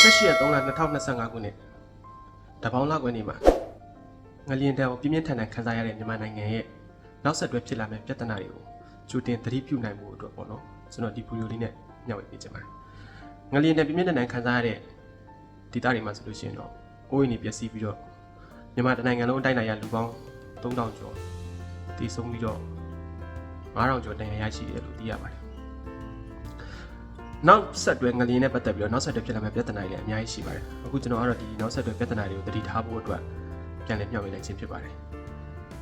28ရက်3လ2025ခုနှစ်တပေါင်းလကွယ်နေ့မှာငလျင်တန်းကိုပြင်းပြင်းထန်ထန်ခံစားရတဲ့မြန်မာနိုင်ငံရဲ့နောက်ဆက်တွဲဖြစ်လာမယ့်ပြဿနာတွေကိုကြိုတင်သတိပြုနိုင်မှုအတွက်ပေါ့နော်ကျွန်တော်ဒီဗီဒီယိုလေးနဲ့မျှဝေပေးချင်ပါတယ်ငလျင်တန်းပြင်းပြင်းထန်ထန်ခံစားရတဲ့ဒေသတွေမှာဆိုလို့ရှိရင်တော့အိုးအိမ်တွေပျက်စီးပြီးတော့မြန်မာတိုင်းနိုင်ငံလုံးအတိုင်းအတာရလူပေါင်း3000ကျော်တည်ဆုံးပြီးတော့9000ကျော်တိုင်းရရှိတယ်လို့သိရပါတယ် နောက်ဆက်တွဲငလျင်နဲ့ပတ်သက်ပြီးတော့နောက်ဆက်တွဲဖြစ်လာမယ့်ပြဿနာတွေလည်းအများကြီးရှိပါတယ်အခုကျွန်တော်ကတော့ဒီနောက်ဆက်တွဲပြဿနာတွေကိုသတိထားဖို့အတွက်ပြန်လည်မျှဝေလိုက်ခြင်းဖြစ်ပါတယ်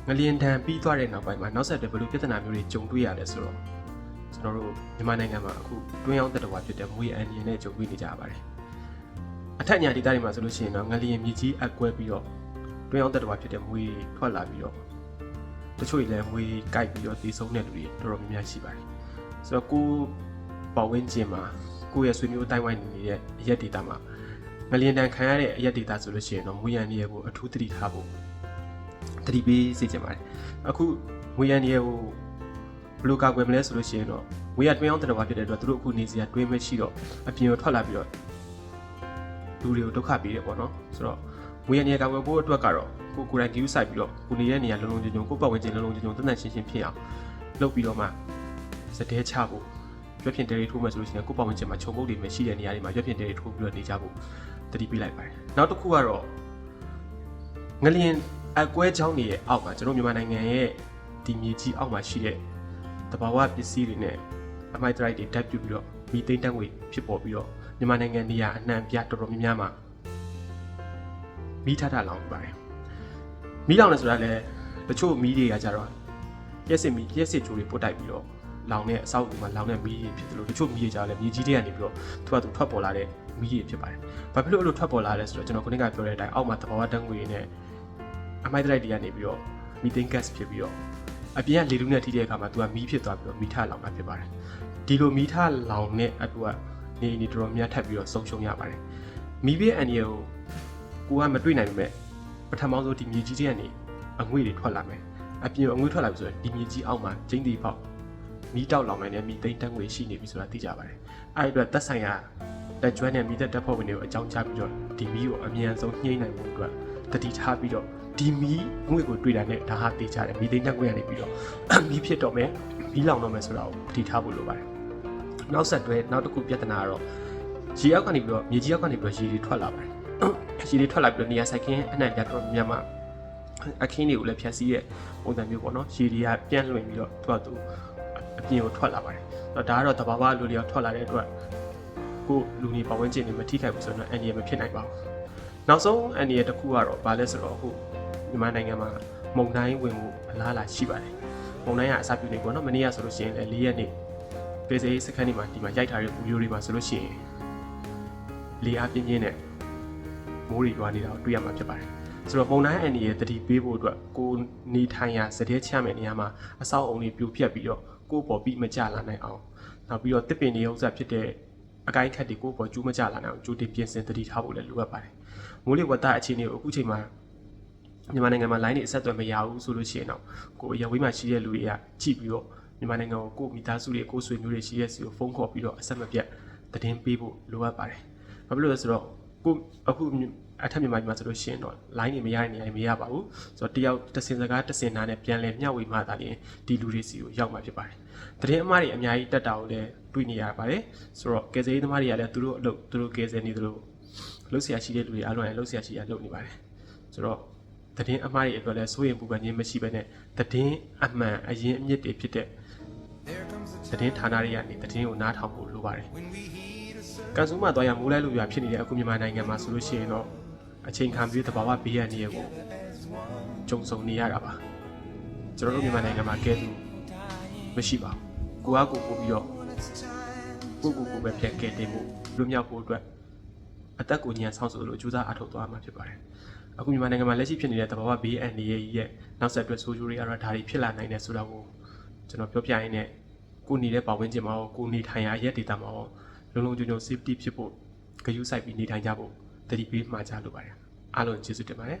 ငလျင်တန်ပြီးသွားတဲ့နောက်ပိုင်းမှာနောက်ဆက်တွဲဘယ်လိုပြဿနာမျိုးတွေကြုံတွေ့ရလဲဆိုတော့ကျွန်တော်တို့မြန်မာနိုင်ငံမှာအခုတွင်းရောက်တဲ့တဝါဖြစ်တဲ့မွေးအန်ရင်နဲ့ကြုံတွေ့နေကြရပါတယ်အထက်ညာဒေသတွေမှာဆိုလို့ရှိရင်တော့ငလျင်မြေကြီးအကွဲပြီးတော့တွင်းရောက်တဲ့တဝါဖြစ်တဲ့မွေးထွက်လာပြီးတော့တချို့တွေလည်းမွေးကြိုက်ပြီးတော့တည်ဆုံးတဲ့လူတွေတော်တော်များများရှိပါတယ်ဆိုတော့ကို ပတ်ဝန်းကျင်မှာကိုယ့်ရဲ့ဆွေမျိုးတိုင်းဝိုင်းနေနေတဲ့အရက်ဒေတာမှာငလျင်တန်ခံရတဲ့အရက်ဒေတာဆိုလို့ရှိရင်တော့မွေးရန်နေရကိုအထူးသတိထားဖို့သတိပေးစေချင်ပါတယ်အခုမွေးရန်နေရကိုဘယ်လိုကာကွယ်မလဲဆိုလို့ရှိရင်တော့မွေးရတွင်းအောင်တဲ့တော်ဖြစ်တဲ့အတွက်သူတို့အခုနေစရာတွင်းမရှိတော့အပြင်ကိုထွက်လာပြီးတော့လူတွေကိုဒုက္ခပေးတယ်ပေါ့နော်ဆိုတော့မွေးရန်နေရကာကွယ်ဖို့အတွက်ကတော့ကိုကိုယ်တိုင် view စိုက်ပြီးတော့ကိုနေတဲ့နေရာလုံးလုံးချုံချုံကိုပတ်ဝန်းကျင်လုံးလုံးချုံချုံတန်တန်ရှင်းရှင်းဖြစ်အောင်လုပ်ပြီးတော့မှစတဲ့ချဖို့ ရွက်ဖြင့်တဲရီထိုးမယ်ဆိုလို့ရှိရင်ကိုယ့်ပတ်ဝန်းကျင်မှာခြုံပုတ်တွေမရှိတဲ့နေရာတွေမှာရွက်ဖြင့်တဲရီထိုးပြီးတော့နေကြဖို့တတိပေးလိုက်ပါတယ်။နောက်တစ်ခုကတော့ငလျင်အကွဲချောင်းတွေရဲ့အောက်မှာကျွန်တော်မြန်မာနိုင်ငံရဲ့ဒီမြေကြီးအောက်မှာရှိတဲ့တဘာဝပစ္စည်းတွေနဲ့အမိုက်ဒရိုက်တွေတက်ပြပြီးတော့မီသိန်းတန်းငွေဖြစ်ပေါ်ပြီးတော့မြန်မာနိုင်ငံနေရာအနှံ့ပြတော်တော်များများမှာမိထထလောင်နေပါတယ်။မိလောင်လဲဆိုတာလည်းတချို့မီးတွေကကြတော့ရက်စစ်မီးရက်စစ်ကြိုးတွေပုတ်တိုက်ပြီးတော့ လောင်တဲ့အဆောက်အဦမှာလောင်တဲ့မီးတွေဖြစ်တယ်လို့တချို့မီးတွေကြားလဲမြေကြီးတွေကနေပြီးတော့သူကသူထွက်ပေါ်လာတဲ့မီးတွေဖြစ်ပါတယ်။ဘာဖြစ်လို့အဲ့လိုထွက်ပေါ်လာလဲဆိုတော့ကျွန်တော်ခုနကပြောတဲ့အတိုင်းအောက်မှာသဘာဝဓာတ်ငွေတွေနဲ့အမိုက်ဒရိုက်တွေကနေပြီးတော့မီသိန်း gas ဖြစ်ပြီးတော့အပြင်ကလေလူနဲ့ထိတဲ့အခါမှာသူကမီးဖြစ်သွားပြီးတော့မီးထလောင်တာဖြစ်ပါတယ်။ဒီလိုမီးထလောင်တဲ့အတူကနေနေတော်တော်များထပ်ပြီးတော့ဆုံးရှုံးရပါတယ်။မီးပြည့်အန်ဒီယကိုကိုကမတွေ့နိုင်ပေမဲ့ပထမဆုံးဒီမြေကြီးတွေကနေအငွေ့တွေထွက်လာမယ်။အပြင်အငွေ့ထွက်လာပြီဆိုရင်ဒီမြေကြီးအောက်မှာကျင်းတီပေါက် မီးတောက်လောင်နိုင်တဲ့မီးသိန်းတန်းငွေရှိနေပြီဆိုတာသိကြပါတယ်။အဲ့ဒီအတွက်သက်ဆိုင်ရာလက်ကျွမ်းတဲ့မီးသက်တပ်ဖွဲ့ဝင်တွေကိုအကြောင်းကြားပြီးတော့ဒီမီးကိုအမြန်ဆုံးညှိနိုင်ဖို့အတွက်တတိထားပြီးတော့ဒီမီးငွေကိုတွေ့တာနဲ့ဒါဟာသိကြတယ်မီးသိန်းတန်းငွေကနေပြီးတော့မီးဖြစ်တော့မယ်မီးလောင်တော့မယ်ဆိုတာကိုတတိထားဖို့လိုပါတယ်။နောက်ဆက်တွဲနောက်တစ်ခုပြဿနာကတော့ရေအောက်ကနေပြီးတော့မြေကြီးအောက်ကနေပြီးတော့ရေတွေထွက်လာပါတယ်။ရေတွေထွက်လာပြီးတော့နေရာဆိုင်ခင်းအနှံ့ပြတော့မြန်မာအခင်းတွေကိုလည်းဖြတ်စည်းတဲ့ပုံစံမျိုးပေါ့နော်ရေတွေကပြန့်လွင်ပြီးတော့သူကသူ အပြင်ကိုထွက်လာပါတယ်။အဲ့တော့ဒါကတော့တဘာဝလူတွေကထွက်လာတဲ့အတွက်ကိုလူနေပတ်ဝန်းကျင်တွေမထိခိုက်ဘူးဆိုတော့အန်ဒီရမဖြစ်နိုင်ပါဘူး။နောက်ဆုံးအန်ဒီရတစ်ခုကတော့ဘာလဲဆိုတော့အခုမြန်မာနိုင်ငံမှာမုန်တိုင်းဝင်မှုအလားအလာရှိပါတယ်။မုန်တိုင်းကအစပြုနေပေါ့နော်မနေ့ကဆိုလို့ရှိရင်လည်း၄ရက်နေ့ပေစေးစခန်းဒီမှာဒီမှာရိုက်ထားတဲ့ဗီဒီယိုတွေမှာဆိုလို့ရှိရင်လေအားပြင်းပြင်းနဲ့မိုးတွေရွာနေတာကိုတွေ့ရမှာဖြစ်ပါတယ်။ဆိုတော့မုန်တိုင်းအန်ဒီရဲ့တတိပေးဖို့အတွက်ကိုနေထိုင်ရာစတဲ့ချမဲ့နေရာမှာအဆောက်အုံတွေပြိုပြက်ပြီးတော့ ကိုယ့်ပေါ်ပြီးမကြလာနိုင်အောင်နောက်ပြီးတော့တစ်ပင်တွေဥစ္စာဖြစ်တဲ့အကိုင်းခက်တွေကိုယ့်ပေါ်ကျူးမကြလာနိုင်အောင်ကြိုတင်ပြင်ဆင်တတိထားဖို့လည်းလိုအပ်ပါတယ်မိုးလေဝသအခြေအနေကိုအခုချိန်မှာမြန်မာနိုင်ငံမှာ line တွေအဆက်အသွယ်မရဘူးဆိုလို့ရှိရင်တော့ကိုယ်အရဝေးမှာရှိတဲ့လူတွေကကြည့်ပြီးတော့မြန်မာနိုင်ငံကိုကိုယ့်မိသားစုတွေကိုယ်ဆွေမျိုးတွေရှိတဲ့စီကိုဖုန်းခေါ်ပြီးတော့အဆက်မပြတ်သတင်းပေးဖို့လိုအပ်ပါတယ်ဘာဖြစ်လို့လဲဆိုတော့ကိုအခု အထက်မြန်မာပြည်မှာဆိုလို့ရှိရင်တော့ line တွေမရတဲ့နေရာတွေမရပါဘူးဆိုတော့တယောက်တစ်စင်စကားတစ်စင်နာနဲ့ပြန်လဲမျှဝေမှသာလျှင်ဒီလူတွေစီကိုရောက်မှာဖြစ်ပါတယ်သတင်းအမှားတွေအများကြီးတက်တာကိုလည်းတွေ့နေရပါတယ်ဆိုတော့ကယ်ဆယ်ရေးသမားတွေကလည်းသူတို့အလုပ်သူတို့ကယ်ဆယ်နေသလိုလုပ်ဆရာရှိတဲ့လူတွေအားလုံးလည်းလုပ်ဆရာရှိရလုပ်နေပါတယ်ဆိုတော့သတင်းအမှားတွေအတွက်လည်းစိုးရင်ပူပန်ခြင်းမရှိဘဲနဲ့သတင်းအမှန်အရင်အမြစ်တွေဖြစ်တဲ့သတင်းဌာနတွေကနေသတင်းကိုနားထောင်ဖို့လိုပါတယ်ကန်ဆူးမှာတော့ရမိုးလဲလူပြဖြစ်နေတဲ့အခုမြန်မာနိုင်ငံမှာဆိုလို့ရှိရင်တော့ အချိန်ခံပြီးတဘာဝဘေးရန်နေရကိုကြုံဆုံနေရတာပါကျွန်တော်တို့မြန်မာနိုင်ငံမှာကဲသူမရှိပါဘူးကိုကကိုပို့ပြီးတော့ကိုကိုကိုပဲပြန်ကဲတင်ဖို့လွတ်မြောက်ဖို့အတွက်အသက်ကိုညံဆောင်းဆိုလို့ကြိုးစားအထောက်သွားမှာဖြစ်ပါတယ်အခုမြန်မာနိုင်ငံမှာလက်ရှိဖြစ်နေတဲ့တဘာဝဘေးအန္တရာယ်ကြီးရဲ့နောက်ဆက်တွဲဆိုးကျိုးတွေကတော့ဒါတွေဖြစ်လာနိုင်တယ်ဆိုတော့ကိုကျွန်တော်ပြောပြရင်းနဲ့ကိုနေတဲ့ပတ်ဝန်းကျင်မှာရောကိုနေထိုင်ရာရက်ဒေတာမှာရောလုံလုံခြုံခြုံ safety ဖြစ်ဖို့ဂရုစိုက်ပြီးနေထိုင်ကြဖို့ တတိပေးမှာကြလိုပါတယ်အားလုံးကျေးဇူးတင်ပါတယ်